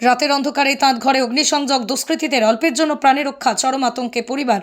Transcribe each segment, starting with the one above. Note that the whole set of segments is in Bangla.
রাতের অন্ধকারে তাঁত ঘরে অগ্নিসংযোগ, দুষ্কৃতীদের অল্পের জন্য প্রাণে রক্ষা, চরম আতঙ্কে পরিবার।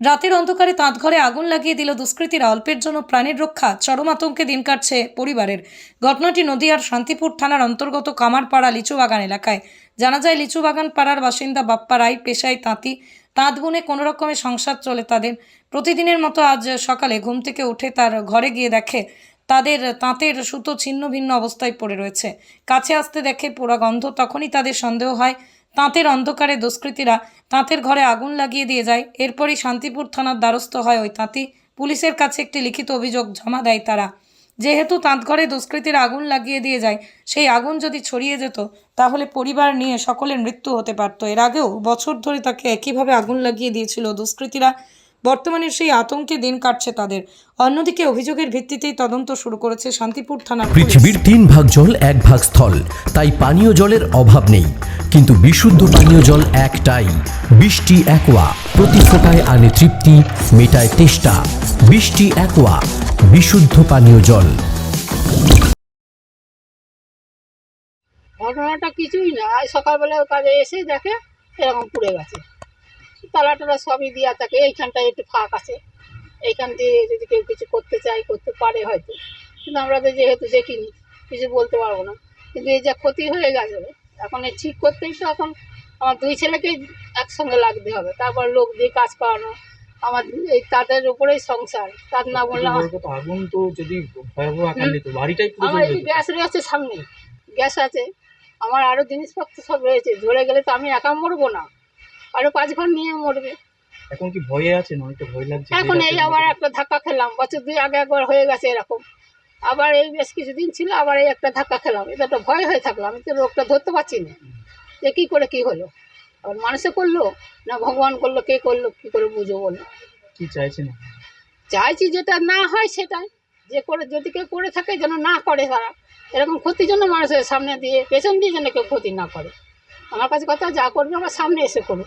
রাতের অন্ধকারে তাঁত ঘরে আগুন লাগিয়ে দিল দুষ্কৃতীরা, অল্পের জন্য প্রাণের রক্ষা, চরম আতঙ্কে দিন কাটছে পরিবারের। ঘটনাটি নদিয়ার শান্তিপুর থানার অন্তর্গত কামারপাড়া লিচুবাগান এলাকায়। জানা যায়, লিচুবাগান পাড়ার বাসিন্দা বাপ্পা রায়, পেশায় তাঁতি। তাঁত বুনে কোনো রকমের সংসার চলে তাদের। প্রতিদিনের মতো আজ সকালে ঘুম থেকে উঠে তার ঘরে গিয়ে দেখে তাদের তাঁতের সুতো ছিন্ন ভিন্ন অবস্থায় পড়ে রয়েছে। কাছে আসতে দেখে পোড়া গন্ধ, তখনই তাদের সন্দেহ হয়, তাঁতের অন্ধকারে দুষ্কৃতীরা তাঁতের ঘরে আগুন লাগিয়ে দিয়ে যায়। এরপরই শান্তিপুর থানার দ্বারস্থ হয় ওই তাঁতি। পুলিশের কাছে একটি লিখিত অভিযোগ জমা দেয় তারা। যেহেতু তাঁতঘরে দুষ্কৃতীরা আগুন লাগিয়ে দিয়ে যায়, সেই আগুন যদি ছড়িয়ে যেত, তাহলে পরিবার নিয়ে সকলের মৃত্যু হতে পারত। এর আগেও বছর ধরে তাকে একইভাবে আগুন লাগিয়ে দিয়েছিল দুষ্কৃতীরা। বর্তমানে সেই আতঙ্কে দিন কাটছে তাদের। অন্যদিকে অভিযোগের ভিত্তিতেই তদন্ত শুরু করেছে শান্তিপুর থানা পৃথিবীর তিন ভাগ জল এক ভাগ স্থল তাই পানীয় জলের অভাব নেই। কিন্তু বিশুদ্ধ পানীয় জল একটাই বৃষ্টি একোয়া প্রতি ফোটায় আনে তৃপ্তি মেটায় তেষ্টা। বৃষ্টি একোয়া বিশুদ্ধ পানীয় জল। ঘটনাটা কিছুই না আজ সকালবেলা কাজে এসে দেখে এরকম পুড়ে গেছে। তালা টালা সবই দেওয়া থাকে এইখানটায় একটু ফাঁক আছে। এইখান দিয়ে যদি কেউ কিছু করতে চায় করতে পারে হয়তো। কিন্তু আমরা তো যেহেতু দেখিনি কিছু বলতে পারব না। কিন্তু এই যা ক্ষতি হয়ে গেছে এখন এই ঠিক করতেই তো এখন আমার দুই ছেলেকে একসঙ্গে লাগতে হবে। তারপর লোক দিয়ে কাজ করানো আমার এই তাদের উপরেই সংসার। তার না বললে আগুন তো যদি আমার এই। গ্যাস রয়েছে সামনে গ্যাস আছে। আমার আরও জিনিসপত্র সব রয়েছে। ধরে গেলে তো আমি একা মরবো না। আরও পাঁচ ঘর নিয়ে মরবে। এখন কি ভয়ে আছে? না অনেকটা ভয় লাগছে। এখন এই আবার একটা ধাক্কা খেলাম। বছর দুই আগে একবার হয়ে গেছে এরকম। আবার এই বেশ কিছুদিন ছিল আবার এই একটা ধাক্কা খেলাম। এটা তো ভয় হয়ে থাকল। আমি তো রোগটা ধরতে পারছি না। যে কী করে কি হলো? আবার মানুষে করল? না ভগবান করল? কে করল? কি করে বুঝব বলো? কি চাইছেন? চাইছি যেটা না হয় সেটাই। যে করে যদি কেউ করে থাকে যেন না করে তারা। এরকম ক্ষতির জন্য মানুষের সামনে দিয়ে পেছন দিয়ে যেন কেউ ক্ষতি না করে। আমার কাছে কথা যা করবে আমার সামনে এসে করুক।